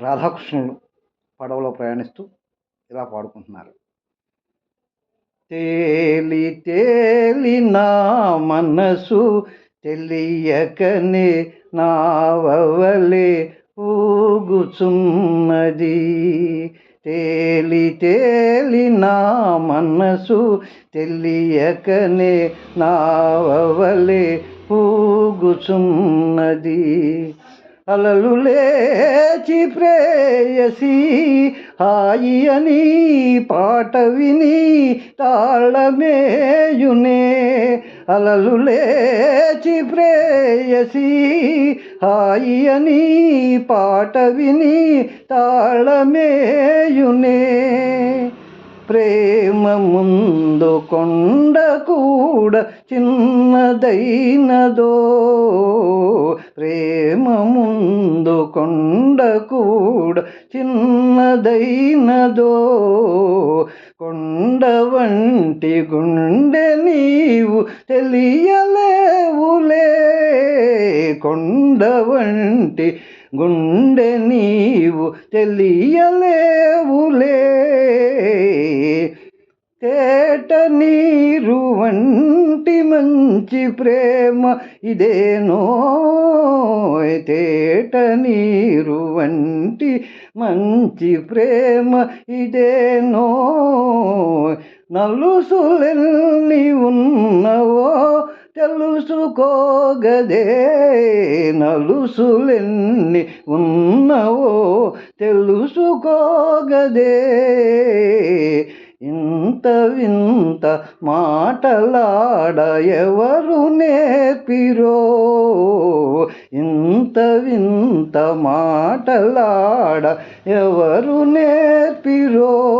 రాధాకృష్ణులు పడవలో ప్రయాణిస్తూ ఇలా పాడుకుంటున్నారు. తేలి తేలి నా మనసు తెలియకనే నావలే ఊగుచున్నది. తేలి తేలి నా మనసు తెలియకనే నావలే ఊగుచున్నది. అలలు లేచి ప్రేయసి హాయి అని పాట విని తాళమేయునే. అలలు లేచి ప్రేయసి హాయి అని పాట విని తాళమేయునే. ప్రేమ ముందు కొండ కూడా చిన్నదైనదో. కొండ కూడా చిన్నదైనదో కొండ వంటి గుండె నీవు తెలియలేవులే. కొండ వంటి గుండె నీవు తెలియలేవులే. మంచి ప్రేమ ఇదేనో? తేట నీరు వంటి మంచి ప్రేమ ఇదేనో? నలుసులెన్ని ఉన్నవో తెలుసుకోగదే. నలుసులెన్ని ఉన్నవో తెలుసుకోగదే. ఇంత వింత మాటలాడ ఎవరు నేర్పిరో? ఇంత వింత మాటలాడ ఎవరు నేర్పిరో?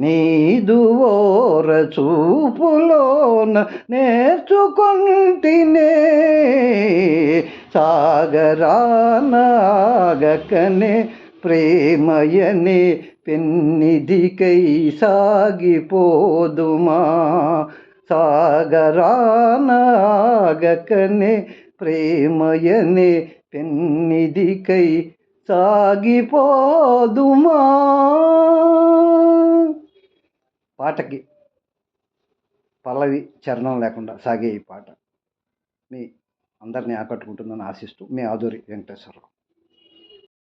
నీదు ఓర చూపులోన నేర్చుకుంటినే. సాగరానాగకనే ప్రేమయనే పెన్నిధికై సాగిపోదుమా? సాగరానాగకనే ప్రేమయనే పెన్నిధికై సాగిపోదుమా? పాటకి పల్లవి చరణం లేకుండా సాగే ఈ పాట. మీ అందరినీ ఆకట్టుకుంటుందని ఆశిస్తూ మీ ఆధురి వెంకటేశ్వరరావు.